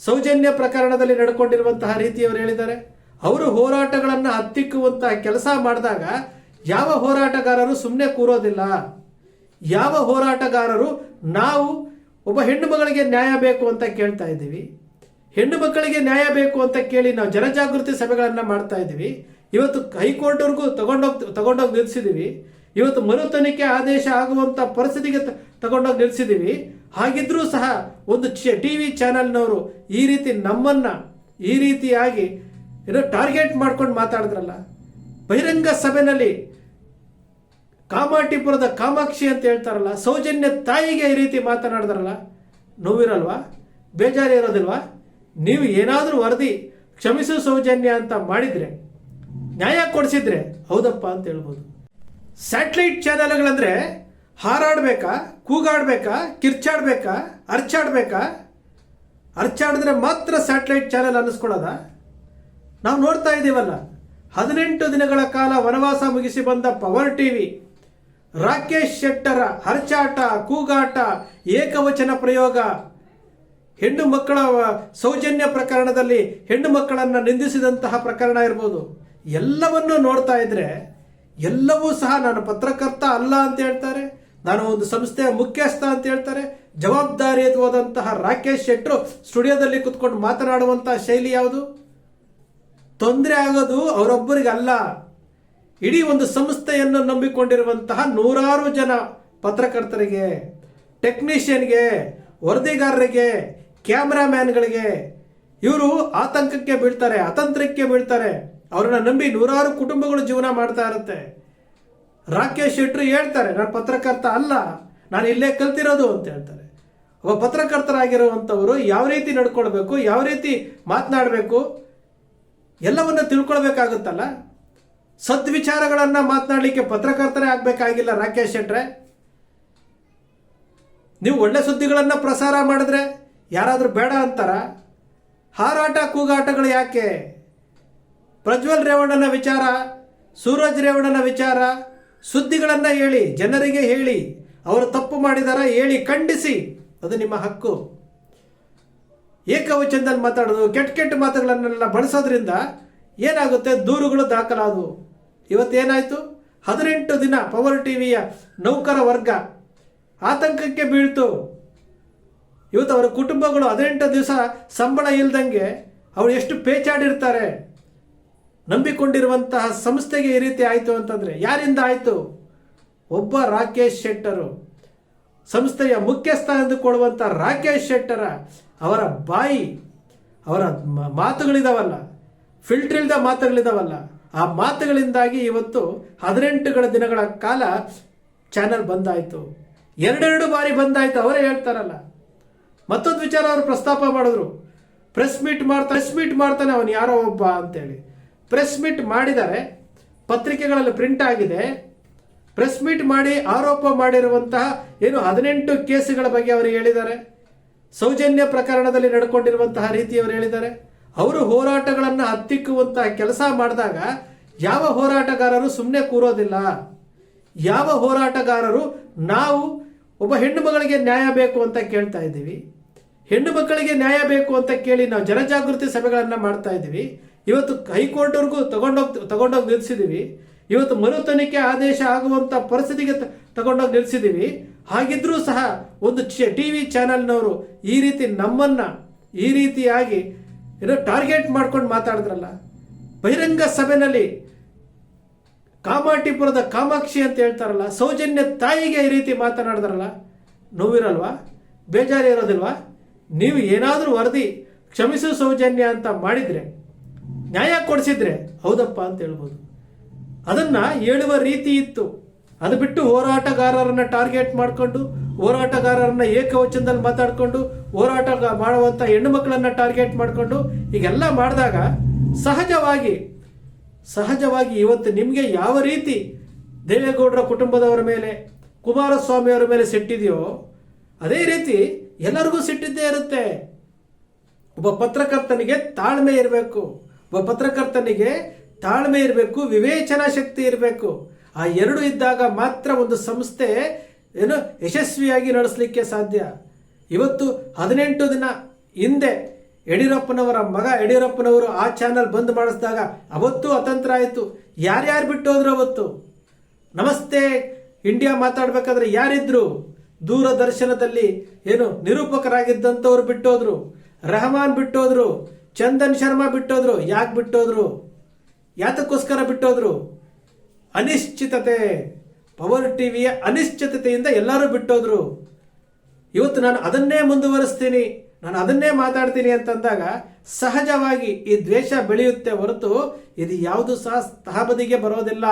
ಸೌಜನ್ಯ ಪ್ರಕರಣದಲ್ಲಿ ನಡ್ಕೊಂಡಿರುವಂತಹ ರೀತಿಯವರು ಹೇಳಿದ್ದಾರೆ. ಅವರು ಹೋರಾಟಗಳನ್ನು ಹತ್ತಿಕ್ಕುವಂತಹ ಕೆಲಸ ಮಾಡಿದಾಗ ಯಾವ ಹೋರಾಟಗಾರರು ಸುಮ್ಮನೆ ಕೂರೋದಿಲ್ಲ. ಯಾವ ಹೋರಾಟಗಾರರು ನಾವು ಒಬ್ಬ ಹೆಣ್ಣು ಮಗಳಿಗೆ ನ್ಯಾಯ ಬೇಕು ಅಂತ ಕೇಳ್ತಾ ಇದ್ದೀವಿ. ಹೆಣ್ಣು ಮಕ್ಕಳಿಗೆ ನ್ಯಾಯ ಬೇಕು ಅಂತ ಕೇಳಿ ನಾವು ಜನಜಾಗೃತಿ ಸಭೆಗಳನ್ನು ಮಾಡ್ತಾ ಇದ್ದೀವಿ. ಇವತ್ತು ಹೈಕೋರ್ಟ್ವರೆಗೂ ತಗೊಂಡೋಗಿ ತಗೊಂಡೋಗಿ ನಿಲ್ಲಿಸಿದ್ದೀವಿ ಇವತ್ತು ಮರು ತನಿಖೆ ಆದೇಶ ಆಗುವಂತ ಪರಿಸ್ಥಿತಿಗೆ ತಗೊಂಡೋಗಿ ನಿಲ್ಲಿಸಿದ್ದೀವಿ ಹಾಗಿದ್ರೂ ಸಹ ಒಂದು ಟಿ ವಿ ಚಾನೆಲ್ನವರು ಈ ರೀತಿ ನಮ್ಮನ್ನ ಈ ರೀತಿಯಾಗಿ ಏನೋ ಟಾರ್ಗೆಟ್ ಮಾಡ್ಕೊಂಡು ಮಾತಾಡಿದ್ರಲ್ಲ, ಬಹಿರಂಗ ಸಭೆಯಲ್ಲಿ ಕಾಮಾಟಿಪುರದ ಕಾಮಾಕ್ಷಿ ಅಂತ ಹೇಳ್ತಾರಲ್ಲ, ಸೌಜನ್ಯ ತಾಯಿಗೆ ಈ ರೀತಿ ಮಾತನಾಡಿದ್ರಲ್ಲ, ನೋವಿರಲ್ವಾ? ಬೇಜಾರು ಇರೋದಿಲ್ವಾ? ನೀವು ಏನಾದರೂ ವರದಿ ಕ್ಷಮಿಸು ಸೌಜನ್ಯ ಅಂತ ಮಾಡಿದ್ರೆ, ನ್ಯಾಯ ಕೊಡಿಸಿದ್ರೆ ಹೌದಪ್ಪ ಅಂತ ಹೇಳ್ಬೋದು. ಸ್ಯಾಟಲೈಟ್ ಚಾನೆಲ್ಗಳಂದ್ರೆ ಹಾರಾಡ್ಬೇಕಾ? ಕೂಗಾಡ್ಬೇಕಾ? ಕಿರ್ಚಾಡ್ಬೇಕಾ? ಅರ್ಚಾಡ್ಬೇಕಾ? ಅರ್ಚಾಡಿದ್ರೆ ಮಾತ್ರ ಸ್ಯಾಟಲೈಟ್ ಚಾನೆಲ್ ಅನ್ನಿಸ್ಕೊಳ್ಳೋದ? ನಾವು ನೋಡ್ತಾ ಇದ್ದೀವಲ್ಲ, ಹದಿನೆಂಟು ದಿನಗಳ ಕಾಲ ವನವಾಸ ಮುಗಿಸಿ ಬಂದ ಪವರ್ ಟಿ ವಿ ರಾಕೇಶ್ ಶೆಟ್ಟರ ಹರ್ಚಾಟ, ಕೂಗಾಟ, ಏಕವಚನ ಪ್ರಯೋಗ, ಹೆಣ್ಣು ಮಕ್ಕಳ ಸೌಜನ್ಯ ಪ್ರಕರಣದಲ್ಲಿ ಹೆಣ್ಣು ಮಕ್ಕಳನ್ನು ನಿಂದಿಸಿದಂತಹ ಪ್ರಕರಣ ಇರ್ಬೋದು. ಎಲ್ಲವನ್ನೂ ನೋಡ್ತಾ ಇದ್ರೆ ಎಲ್ಲವೂ ಸಹ ನಾನು ಪತ್ರಕರ್ತ ಅಲ್ಲ ಅಂತ ಹೇಳ್ತಾರೆ. ನಾನು ಒಂದು ಸಂಸ್ಥೆಯ ಮುಖ್ಯಸ್ಥ ಅಂತ ಹೇಳ್ತಾರೆ. ಜವಾಬ್ದಾರಿಯುತವಾದಂತಹ ರಾಕೇಶ್ ಶೆಟ್ಟರು ಸ್ಟುಡಿಯೋದಲ್ಲಿ ಕುತ್ಕೊಂಡು ಮಾತನಾಡುವಂತಹ ಶೈಲಿ ಯಾವುದು? ತೊಂದರೆ ಆಗೋದು ಅವರೊಬ್ಬರಿಗೆ ಅಲ್ಲ ಇಡೀ ಒಂದು ಸಂಸ್ಥೆಯನ್ನು ನಂಬಿಕೊಂಡಿರುವಂತಹ ನೂರಾರು ಜನ ಪತ್ರಕರ್ತರಿಗೆ, ಟೆಕ್ನಿಷಿಯನ್ಗೆ, ವರದಿಗಾರರಿಗೆ, ಕ್ಯಾಮ್ರಾಮ್ಯಾನ್ಗಳಿಗೆ ಇವರು ಆತಂಕಕ್ಕೆ ಬೀಳ್ತಾರೆ, ಅತಂತ್ರಕ್ಕೆ ಬೀಳ್ತಾರೆ. ಅವ್ರನ್ನ ನಂಬಿ ನೂರಾರು ಕುಟುಂಬಗಳು ಜೀವನ ಮಾಡ್ತಾ ಇರುತ್ತೆ. ರಾಕೇಶ್ ಶೆಟ್ರು ಹೇಳ್ತಾರೆ, ನಾನು ಪತ್ರಕರ್ತ ಅಲ್ಲ, ನಾನು ಇಲ್ಲೇ ಕಲ್ತಿರೋದು ಅಂತ ಹೇಳ್ತಾರೆ. ಒಬ್ಬ ಪತ್ರಕರ್ತರಾಗಿರುವಂಥವರು ಯಾವ ರೀತಿ ನಡ್ಕೊಳ್ಬೇಕು, ಯಾವ ರೀತಿ ಮಾತನಾಡಬೇಕು, ಎಲ್ಲವನ್ನ ತಿಳ್ಕೊಳ್ಬೇಕಾಗುತ್ತಲ್ಲ? ಸದ್ವಿಚಾರಗಳನ್ನ ಮಾತನಾಡಲಿಕ್ಕೆ ಪತ್ರಕರ್ತರೇ ಆಗ್ಬೇಕಾಗಿಲ್ಲ ರಾಕೇಶ್ ಶೆಟ್ರೆ. ನೀವು ಒಳ್ಳೆ ಸುದ್ದಿಗಳನ್ನ ಪ್ರಸಾರ ಮಾಡಿದ್ರೆ ಯಾರಾದರೂ ಬೇಡ ಅಂತಾರ? ಹಾರಾಟ ಕೂಗಾಟಗಳು ಯಾಕೆ? ಪ್ರಜ್ವಲ್ ರೇವಣ್ಣನ ವಿಚಾರ, ಸೂರಜ್ ರೇವಣ್ಣನ ವಿಚಾರ ಸುದ್ದಿಗಳನ್ನ ಹೇಳಿ, ಜನರಿಗೆ ಹೇಳಿ, ಅವರು ತಪ್ಪು ಮಾಡಿದಾರ ಹೇಳಿ ಖಂಡಿಸಿ, ಅದು ನಿಮ್ಮ ಹಕ್ಕು. ಏಕವಚನದಲ್ಲಿ ಮಾತಾಡೋದು, ಕೆಟ್ಟ ಕೆಟ್ಟ ಮಾತುಗಳನ್ನೆಲ್ಲ ಬಳಸೋದ್ರಿಂದ ಏನಾಗುತ್ತೆ? ದೂರುಗಳು ದಾಖಲಾದವು. ಇವತ್ತೇನಾಯಿತು? ಹದಿನೆಂಟು ದಿನ ಪವರ್ ಟಿವಿಯ ನೌಕರ ವರ್ಗ ಆತಂಕಕ್ಕೆ ಬೀಳ್ತು. ಇವತ್ತು ಅವರ ಕುಟುಂಬಗಳು ಹದಿನೆಂಟು ದಿವಸ ಸಂಬಳ ಇಲ್ದಂಗೆ ಅವ್ರು ಎಷ್ಟು ಪೇಚಾಡಿರ್ತಾರೆ? ನಂಬಿಕೊಂಡಿರುವಂತಹ ಸಂಸ್ಥೆಗೆ ಈ ರೀತಿ ಆಯಿತು ಅಂತಂದರೆ ಯಾರಿಂದ ಆಯಿತು? ಒಬ್ಬ ರಾಕೇಶ್ ಶೆಟ್ಟರು. ಸಂಸ್ಥೆಯ ಮುಖ್ಯಸ್ಥ ಎಂದುಕೊಳ್ಳುವಂಥ ರಾಕೇಶ್ ಶೆಟ್ಟರ ಅವರ ಬಾಯಿ, ಅವರ ಮಾತುಗಳಿದಾವಲ್ಲ ಫಿಲ್ಟರ್ ಇಲ್ಲದ ಮಾತುಗಳಿದಾವಲ್ಲ, ಆ ಮಾತುಗಳಿಂದಾಗಿ ಇವತ್ತು ಹದಿನೆಂಟುಗಳ ದಿನಗಳ ಕಾಲ ಚಾನೆಲ್ ಬಂದಾಯಿತು. ಎರಡೆರಡು ಬಾರಿ ಬಂದಾಯ್ತು, ಅವರೇ ಹೇಳ್ತಾರಲ್ಲ. ಮತ್ತೊಂದು ವಿಚಾರ ಅವರು ಪ್ರಸ್ತಾಪ ಮಾಡಿದ್ರು. ಪ್ರೆಸ್ ಮೀಟ್ ಮಾಡ್ತಾ ಪ್ರೆಸ್ ಮೀಟ್ ಮಾಡ್ತಾನೆ ಅವನು ಯಾರೋ ಒಬ್ಬ ಅಂತೇಳಿ. ಪ್ರೆಸ್ ಮೀಟ್ ಮಾಡಿದ್ದಾರೆ ಪತ್ರಿಕೆಗಳಲ್ಲಿ ಪ್ರಿಂಟ್ ಆಗಿದೆ. ಪ್ರೆಸ್ ಮೀಟ್ ಮಾಡಿ ಆರೋಪ ಮಾಡಿರುವಂತಹ ಏನು ಹದಿನೆಂಟು ಕೇಸುಗಳ ಬಗ್ಗೆ ಅವರು ಹೇಳಿದ್ದಾರೆ. ಸೌಜನ್ಯ ಪ್ರಕರಣದಲ್ಲಿ ನಡ್ಕೊಂಡಿರುವಂತಹ ರೀತಿಯವರು ಹೇಳಿದ್ದಾರೆ. ಅವರು ಹೋರಾಟಗಳನ್ನು ಹತ್ತಿಕ್ಕುವಂತಹ ಕೆಲಸ ಮಾಡಿದಾಗ ಯಾವ ಹೋರಾಟಗಾರರು ಸುಮ್ಮನೆ ಕೂರೋದಿಲ್ಲ. ಯಾವ ಹೋರಾಟಗಾರರು ನಾವು ಒಬ್ಬ ಹೆಣ್ಣು ಮಗಳಿಗೆ ನ್ಯಾಯ ಬೇಕು ಅಂತ ಕೇಳ್ತಾ ಇದ್ದೀವಿ. ಹೆಣ್ಣು ಮಕ್ಕಳಿಗೆ ನ್ಯಾಯ ಬೇಕು ಅಂತ ಕೇಳಿ ನಾವು ಜನಜಾಗೃತಿ ಸಭೆಗಳನ್ನು ಮಾಡ್ತಾ ಇದ್ದೀವಿ. ಇವತ್ತು ಹೈಕೋರ್ಟ್ವರೆಗೂ ತಗೊಂಡೋಗಿ ತಗೊಂಡೋಗಿ ನಿಲ್ಲಿಸಿದ್ದೀವಿ ಇವತ್ತು ಮರು ತನಿಖೆ ಆದೇಶ ಆಗುವಂತ ಪರಿಸ್ಥಿತಿಗೆ ತಗೊಂಡೋಗಿ ನಿಲ್ಲಿಸಿದ್ದೀವಿ ಹಾಗಿದ್ರೂ ಸಹ ಒಂದು ಟಿ ವಿ ಚಾನೆಲ್ನವರು ಈ ರೀತಿ ನಮ್ಮನ್ನ ಈ ರೀತಿಯಾಗಿ ಏನೋ ಟಾರ್ಗೆಟ್ ಮಾಡ್ಕೊಂಡು ಮಾತಾಡಿದ್ರಲ್ಲ. ಬಹಿರಂಗ ಸಭೆಯಲ್ಲಿ ಕಾಮಾಟಿಪುರದ ಕಾಮಾಕ್ಷಿ ಅಂತ ಹೇಳ್ತಾರಲ್ಲ, ಸೌಜನ್ಯ ತಾಯಿಗೆ ಈ ರೀತಿ ಮಾತನಾಡಿದ್ರಲ್ಲ. ನೋವಿರಲ್ವಾ? ಬೇಜಾರು ಇರೋದಿಲ್ವಾ? ನೀವು ಏನಾದರೂ ವರದಿ ಕ್ಷಮಿಸು ಸೌಜನ್ಯ ಅಂತ ಮಾಡಿದ್ರೆ ನ್ಯಾಯ ಕೊಡಿಸಿದ್ರೆ ಹೌದಪ್ಪ ಅಂತ ಹೇಳ್ಬೋದು. ಅದನ್ನ ಹೇಳುವ ರೀತಿ ಇತ್ತು. ಅದು ಬಿಟ್ಟು ಹೋರಾಟಗಾರರನ್ನ ಟಾರ್ಗೆಟ್ ಮಾಡಿಕೊಂಡು, ಹೋರಾಟಗಾರರನ್ನ ಏಕವಚನದಲ್ಲಿ ಮಾತಾಡಿಕೊಂಡು, ಹೋರಾಟ ಮಾಡುವಂತ ಹೆಣ್ಣು ಮಕ್ಕಳನ್ನು ಟಾರ್ಗೆಟ್ ಮಾಡಿಕೊಂಡು, ಹೀಗೆಲ್ಲ ಮಾಡಿದಾಗ ಸಹಜವಾಗಿ ಸಹಜವಾಗಿ ಇವತ್ತು ನಿಮಗೆ ಯಾವ ರೀತಿ ದೇವೇಗೌಡರ ಕುಟುಂಬದವರ ಮೇಲೆ ಕುಮಾರಸ್ವಾಮಿ ಅವರ ಮೇಲೆ ಸಿಟ್ಟಿದೆಯೋ, ಅದೇ ರೀತಿ ಎಲ್ಲರಿಗೂ ಸಿಟ್ಟಿದ್ದೇ ಇರುತ್ತೆ. ಒಬ್ಬ ಪತ್ರಕರ್ತನಿಗೆ ತಾಳ್ಮೆ ಇರಬೇಕು. ಒಬ್ಬ ಪತ್ರಕರ್ತನಿಗೆ ತಾಳ್ಮೆ ಇರಬೇಕು, ವಿವೇಚನಾ ಶಕ್ತಿ ಇರಬೇಕು. ಆ ಎರಡು ಇದ್ದಾಗ ಮಾತ್ರ ಒಂದು ಸಂಸ್ಥೆ ಏನು ಯಶಸ್ವಿಯಾಗಿ ನಡೆಸಲಿಕ್ಕೆ ಸಾಧ್ಯ. ಇವತ್ತು ಹದಿನೆಂಟು ದಿನ ಹಿಂದೆ ಯಡಿಯೂರಪ್ಪನವರ ಮಗ ಯಡಿಯೂರಪ್ಪನವರು ಆ ಚಾನಲ್ ಬಂದ್ ಮಾಡಿಸಿದಾಗ ಅವತ್ತು ಅತಂತ್ರ ಆಯಿತು. ಯಾರ್ಯಾರು ಬಿಟ್ಟು ಹೋದ್ರು ಅವತ್ತು? ನಮಸ್ತೆ, ಇಂಡಿಯಾ ಮಾತಾಡಬೇಕಾದ್ರೆ ಯಾರಿದ್ರು? ದೂರದರ್ಶನದಲ್ಲಿ ಏನು ನಿರೂಪಕರಾಗಿದ್ದಂಥವ್ರು ಬಿಟ್ಟೋದ್ರು. ರೆಹಮಾನ್ ಬಿಟ್ಟೋದ್ರು. ಚಂದನ್ ಶರ್ಮಾ ಬಿಟ್ಟೋದ್ರು, ಯಾಕೆ ಬಿಟ್ಟೋದ್ರು, ಯಾತಕ್ಕೋಸ್ಕರ ಬಿಟ್ಟೋದ್ರು? ಅನಿಶ್ಚಿತತೆ, ಪವರ್ ಟಿವಿಯ ಅನಿಶ್ಚಿತತೆಯಿಂದ ಎಲ್ಲರೂ ಬಿಟ್ಟೋದ್ರು. ಇವತ್ತು ನಾನು ಅದನ್ನೇ ಮುಂದುವರಿಸ್ತೀನಿ, ನಾನು ಅದನ್ನೇ ಮಾತಾಡ್ತೀನಿ ಅಂತಂದಾಗ ಸಹಜವಾಗಿ ಈ ದ್ವೇಷ ಬೆಳೆಯುತ್ತೆ ಹೊರತು ಇದು ಯಾವುದು ಸಹ ತಹಬದಿಗೆ ಬರೋದಿಲ್ಲ.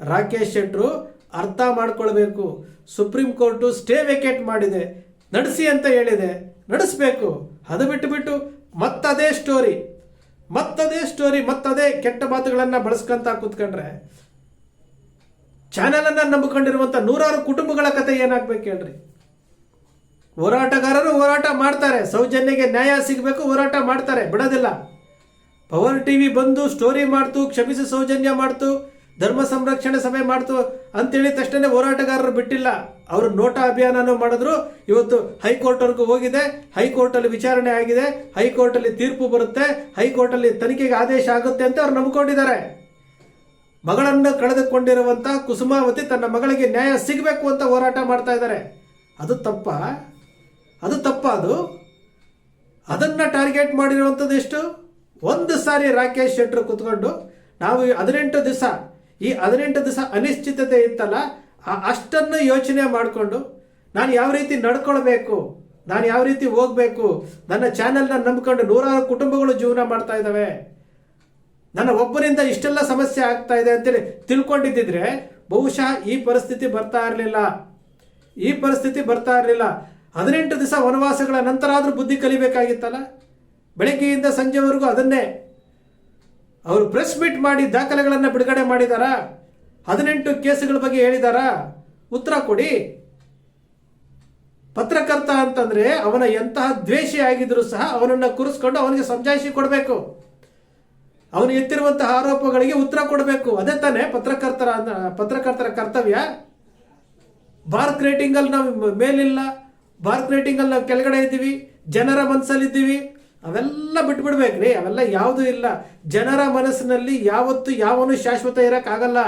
ರಾಕೇಶ್ ಶೆಟ್ರು ಅರ್ಥ ಮಾಡ್ಕೊಳ್ಬೇಕು. ಸುಪ್ರೀಂ ಕೋರ್ಟು ಸ್ಟೇ ವೇಕೇಟ್ ಮಾಡಿದೆ. ನಡೆಸಿ ಅಂತ ಹೇಳಿದೆ. ನಡೆಸಬೇಕು. ಅದು ಬಿಟ್ಟು ಬಿಟ್ಟು ಮತ್ತದೇ ಸ್ಟೋರಿ ಮತ್ತದೇ ಸ್ಟೋರಿ ಮತ್ತದೇ ಕೆಟ್ಟ ಮಾತುಗಳನ್ನು ಬಳಸ್ಕೊಂತ ಕೂತ್ಕೊಂಡ್ರೆ ಚಾನೆಲ್ ಅನ್ನ ನಂಬಿಕೊಂಡಿರುವಂತ ನೂರಾರು ಕುಟುಂಬಗಳ ಕತೆ ಏನಾಗ್ಬೇಕು ಹೇಳ್ರಿ? ಹೋರಾಟಗಾರರು ಹೋರಾಟ ಮಾಡ್ತಾರೆ, ಸೌಜನ್ಯಗೆ ನ್ಯಾಯ ಸಿಗಬೇಕು, ಹೋರಾಟ ಮಾಡ್ತಾರೆ, ಬಿಡೋದಿಲ್ಲ. ಪವರ್ ಟಿವಿ ಬಂದು ಸ್ಟೋರಿ ಮಾಡ್ತು, ಕ್ಷಮಿಸಿ ಸೌಜನ್ಯ ಮಾಡ್ತು ಧರ್ಮ ಸಂರಕ್ಷಣೆ ಸಭೆ ಮಾಡ್ತು ಅಂತೇಳಿ ತಕ್ಷಣ ಹೋರಾಟಗಾರರು ಬಿಟ್ಟಿಲ್ಲ. ಅವರು ನೋಟಾ ಅಭಿಯಾನನೂ ಮಾಡಿದ್ರು. ಇವತ್ತು ಹೈಕೋರ್ಟ್ವರೆಗೂ ಹೋಗಿದೆ. ಹೈಕೋರ್ಟಲ್ಲಿ ವಿಚಾರಣೆ ಆಗಿದೆ. ಹೈಕೋರ್ಟಲ್ಲಿ ತೀರ್ಪು ಬರುತ್ತೆ. ಹೈಕೋರ್ಟಲ್ಲಿ ತನಿಖೆಗೆ ಆದೇಶ ಆಗುತ್ತೆ ಅಂತ ಅವ್ರು ನಂಬಿಕೊಂಡಿದ್ದಾರೆ. ಮಗಳನ್ನು ಕಳೆದುಕೊಂಡಿರುವಂತ ಕುಸುಮಾವತಿ ತನ್ನ ಮಗಳಿಗೆ ನ್ಯಾಯ ಸಿಗಬೇಕು ಅಂತ ಹೋರಾಟ ಮಾಡ್ತಾ ಇದ್ದಾರೆ. ಅದು ತಪ್ಪ? ಅದು ತಪ್ಪ ಅದು? ಅದನ್ನ ಟಾರ್ಗೆಟ್ ಮಾಡಿರುವಂಥದ್ದು ಎಷ್ಟು? ಒಂದು ಸಾರಿ ರಾಕೇಶ್ ಶೆಟ್ಟರು ಕುತ್ಕೊಂಡು, ನಾವು ಹದಿನೆಂಟು ದಿವಸ ಈ ಹದಿನೆಂಟು ದಿವಸ ಅನಿಶ್ಚಿತತೆ ಇತ್ತಲ್ಲ, ಆ ಅಷ್ಟನ್ನು ಯೋಚನೆ ಮಾಡಿಕೊಂಡು, ನಾನು ಯಾವ ರೀತಿ ನಡ್ಕೊಳ್ಬೇಕು, ನಾನು ಯಾವ ರೀತಿ ಹೋಗ್ಬೇಕು, ನನ್ನ ಚಾನೆಲ್ನ ನಂಬ್ಕೊಂಡು ನೂರಾರು ಕುಟುಂಬಗಳು ಜೀವನ ಮಾಡ್ತಾ ಇದ್ದಾವೆ, ನನ್ನ ಒಬ್ಬರಿಂದ ಇಷ್ಟೆಲ್ಲ ಸಮಸ್ಯೆ ಆಗ್ತಾ ಇದೆ ಅಂತೇಳಿ ತಿಳ್ಕೊಂಡಿದ್ದಿದ್ರೆ, ಬಹುಶಃ ಈ ಪರಿಸ್ಥಿತಿ ಬರ್ತಾ ಇರಲಿಲ್ಲ. ಈ ಪರಿಸ್ಥಿತಿ ಬರ್ತಾ ಇರಲಿಲ್ಲ. ಹದಿನೆಂಟು ದಿವಸ ವನವಾಸಗಳ ನಂತರ ಆದರೂ ಬುದ್ಧಿ ಕಲಿಬೇಕಾಗಿತ್ತಲ್ಲ? ಬೆಳಗ್ಗೆಯಿಂದ ಸಂಜೆವರೆಗೂ ಅದನ್ನೇ ಅವರು ಪ್ರೆಸ್ ಮೀಟ್ ಮಾಡಿ ದಾಖಲೆಗಳನ್ನು ಬಿಡುಗಡೆ ಮಾಡಿದಾರಾ? ಹದಿನೆಂಟು ಕೇಸುಗಳ ಬಗ್ಗೆ ಹೇಳಿದಾರಾ? ಉತ್ತರ ಕೊಡಿ. ಪತ್ರಕರ್ತ ಅಂತಂದ್ರೆ ಅವನ ಎಂತಹ ದ್ವೇಷಿ ಆಗಿದ್ರು ಸಹ ಅವನನ್ನ ಕುರಿಸ್ಕೊಂಡು ಅವನಿಗೆ ಸಂಜಾಯಿಸಿ ಕೊಡಬೇಕು. ಅವನು ಎತ್ತಿರುವಂತಹ ಆರೋಪಗಳಿಗೆ ಉತ್ತರ ಕೊಡಬೇಕು. ಅದೇ ತಾನೇ ಪತ್ರಕರ್ತರ ಪತ್ರಕರ್ತರ ಕರ್ತವ್ಯ? ಭಾರತ್ ರೇಟಿಂಗ್ ಅಲ್ಲಿ ನಾವು ಮೇಲಿಲ್ಲ. ಭಾರತ್ ರೇಟಿಂಗ್ ಅಲ್ಲಿ ನಾವು ಕೆಳಗಡೆ ಇದ್ದೀವಿ. ಜನರ ಮನಸ್ಸಲ್ಲಿ ಇದ್ದೀವಿ ಅವೆಲ್ಲ ಬಿಟ್ಬಿಡ್ಬೇಕ್ರಿ, ಅವೆಲ್ಲ ಯಾವುದೂ ಇಲ್ಲ. ಜನರ ಮನಸ್ಸಿನಲ್ಲಿ ಯಾವತ್ತು ಯಾವನು ಶಾಶ್ವತ ಇರೋಕ್ಕಾಗಲ್ಲ.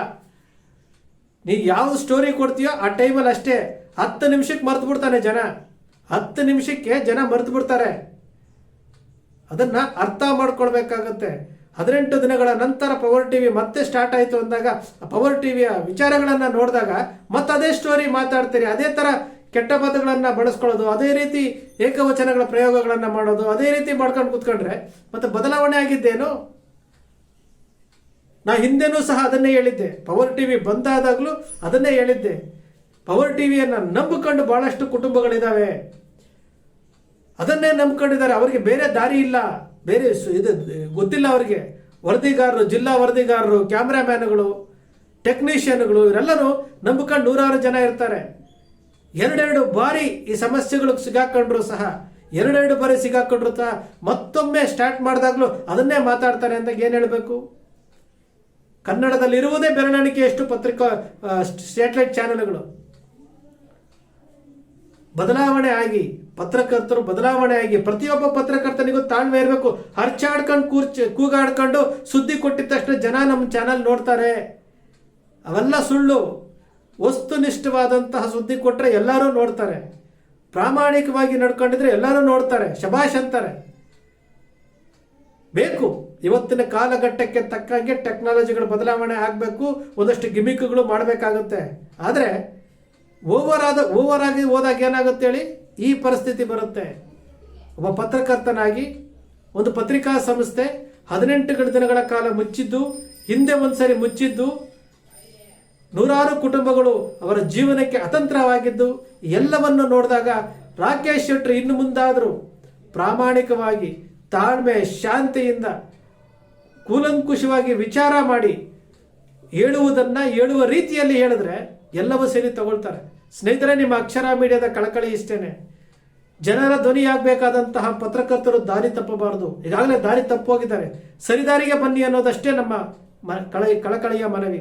ನೀ ಯಾವ ಸ್ಟೋರಿ ಕೊಡ್ತೀಯೋ ಆ ಟೈಮಲ್ಲಿ ಅಷ್ಟೇ. ಹತ್ತು ನಿಮಿಷಕ್ಕೆ ಮರ್ತು ಬಿಡ್ತಾನೆ ಜನ. ಹತ್ತು ನಿಮಿಷಕ್ಕೆ ಜನ ಮರೆತು ಬಿಡ್ತಾರೆ ಅದನ್ನ ಅರ್ಥ ಮಾಡ್ಕೊಳ್ಬೇಕಾಗತ್ತೆ. ಹದಿನೆಂಟು ದಿನಗಳ ನಂತರ ಪವರ್ ಟಿವಿ ಮತ್ತೆ ಸ್ಟಾರ್ಟ್ ಆಯಿತು ಅಂದಾಗ ಪವರ್ ಟಿವಿಯ ವಿಚಾರಗಳನ್ನು ನೋಡಿದಾಗ ಮತ್ತೆ ಅದೇ ಸ್ಟೋರಿ ಮಾತಾಡ್ತೀರಿ. ಅದೇ ತರ ಕೆಟ್ಟ ಪದಗಳನ್ನ ಬಳಸ್ಕೊಳ್ಳೋದು, ಅದೇ ರೀತಿ ಏಕವಚನಗಳ ಪ್ರಯೋಗಗಳನ್ನು ಮಾಡೋದು, ಅದೇ ರೀತಿ ಮಾಡ್ಕೊಂಡು ಕೂತ್ಕೊಂಡ್ರೆ ಮತ್ತೆ ಬದಲಾವಣೆ ಆಗಿದ್ದೇನು? ನಾ ಹಿಂದೆನೂ ಸಹ ಅದನ್ನೇ ಹೇಳಿದ್ದೆ. ಪವರ್ ಟಿವಿ ಬಂದಾದಾಗಲೂ ಅದನ್ನೇ ಹೇಳಿದ್ದೆ. ಪವರ್ ಟಿವಿಯನ್ನು ನಂಬಿಕೊಂಡು ಬಹಳಷ್ಟು ಕುಟುಂಬಗಳಿದ್ದಾವೆ ಅದನ್ನೇ ನಂಬ್ಕೊಂಡಿದ್ದಾರೆ. ಅವರಿಗೆ ಬೇರೆ ದಾರಿ ಇಲ್ಲ. ಬೇರೆ ಇದು, ಗೊತ್ತಿಲ್ಲ ಅವರಿಗೆ. ವರದಿಗಾರರು, ಜಿಲ್ಲಾ ವರದಿಗಾರರು, ಕ್ಯಾಮ್ರಾಮ್ಯಾನ್ಗಳು, ಟೆಕ್ನಿಷಿಯನ್ಗಳು, ಇವರೆಲ್ಲರೂ ನಂಬಿಕೊಂಡು ನೂರಾರು ಜನ ಇರ್ತಾರೆ. ಎರಡೆರಡು ಬಾರಿ ಈ ಸಮಸ್ಯೆಗಳು ಸಿಗಾಕೊಂಡ್ರು ಸಹ, ಎರಡೆರಡು ಬಾರಿ ಸಿಗಾಕೊಂಡ್ರು ಸಹ ಮತ್ತೊಮ್ಮೆ ಸ್ಟಾರ್ಟ್ ಮಾಡಿದಾಗಲೂ ಅದನ್ನೇ ಮಾತಾಡ್ತಾರೆ ಅಂತ ಏನು ಹೇಳಬೇಕು? ಕನ್ನಡದಲ್ಲಿ ಇರುವುದೇ ಬೆರಳಿಕೆಯಷ್ಟು ಪತ್ರಿಕಾ ಸ್ಯಾಟಲೈಟ್ ಚಾನೆಲ್ಗಳು ಬದಲಾವಣೆ ಆಗಿ, ಪತ್ರಕರ್ತರು ಬದಲಾವಣೆ ಆಗಿ, ಪ್ರತಿಯೊಬ್ಬ ಪತ್ರಕರ್ತನಿಗೂ ತಾಳ್ಮೆ ಇರಬೇಕು. ಹರ್ಚಾಡ್ಕೊಂಡು ಕೂರ್ಚಿ, ಕೂಗಾಡ್ಕೊಂಡು ಸುದ್ದಿ ಕೊಟ್ಟಿದ ತಕ್ಷಣ ಜನ ನಮ್ಮ ಚಾನಲ್ ನೋಡ್ತಾರೆ. ಅವೆಲ್ಲ ಸುಳ್ಳು. ವಸ್ತುನಿಷ್ಠವಾದಂತಹ ಸುದ್ದಿ ಕೊಟ್ಟರೆ ಎಲ್ಲರೂ ನೋಡ್ತಾರೆ. ಪ್ರಾಮಾಣಿಕವಾಗಿ ನಡ್ಕೊಂಡಿದ್ರೆ ಎಲ್ಲರೂ ನೋಡ್ತಾರೆ ಶಬಾಷ್ ಅಂತಾರೆ. ಬೇಕು, ಇವತ್ತಿನ ಕಾಲಘಟ್ಟಕ್ಕೆ ತಕ್ಕಂಗೆ ಟೆಕ್ನಾಲಜಿಗಳು ಬದಲಾವಣೆ ಆಗಬೇಕು, ಒಂದಷ್ಟು ಗಿಮಿಕ್ಗಳು ಮಾಡಬೇಕಾಗುತ್ತೆ. ಆದರೆ, ಓವರ್ ಆದ, ಓವರ್ ಆಗಿ ಹೋದಾಗ ಏನಾಗುತ್ತೆ ಹೇಳಿ? ಈ ಪರಿಸ್ಥಿತಿ ಬರುತ್ತೆ. ಒಬ್ಬ ಪತ್ರಕರ್ತನಾಗಿ ಒಂದು ಪತ್ರಿಕಾ ಸಂಸ್ಥೆ ಹದಿನೆಂಟು ದಿನಗಳ ಕಾಲ ಮುಚ್ಚಿದ್ದು, ಹಿಂದೆ ಒಂದ್ಸರಿ ಮುಚ್ಚಿದ್ದು ನೂರಾರು ಕುಟುಂಬಗಳು ಅವರ ಜೀವನಕ್ಕೆ ಅತಂತ್ರವಾಗಿದ್ದು, ಎಲ್ಲವನ್ನು ನೋಡಿದಾಗ ರಾಕೇಶ್ ಶೆಟ್ಟರು ಇನ್ನು ಮುಂದಾದರೂ ಪ್ರಾಮಾಣಿಕವಾಗಿ ತಾಳ್ಮೆ, ಶಾಂತಿಯಿಂದ ಕೂಲಂಕುಷವಾಗಿ ವಿಚಾರ ಮಾಡಿ ಹೇಳುವುದನ್ನು ಹೇಳುವ ರೀತಿಯಲ್ಲಿ ಹೇಳಿದ್ರೆ ಎಲ್ಲವೂ ಸೇರಿ ತಗೊಳ್ತಾರೆ. ಸ್ನೇಹಿತರೆ, ನಿಮ್ಮ ಅಕ್ಷರ ಮೀಡಿಯಾದ ಕಳಕಳಿ ಇಷ್ಟೇನೆ. ಜನರ ಧ್ವನಿಯಾಗಬೇಕಾದಂತಹ ಪತ್ರಕರ್ತರು ದಾರಿ ತಪ್ಪಬಾರದು. ಈಗಾಗಲೇ ದಾರಿ ತಪ್ಪೋಗಿದ್ದಾರೆ. ಸರಿದಾರಿಗೆ ಬನ್ನಿ ಅನ್ನೋದಷ್ಟೇ ನಮ್ಮ ಕಳ ಕಳಕಳಿಯ ಮನವಿ.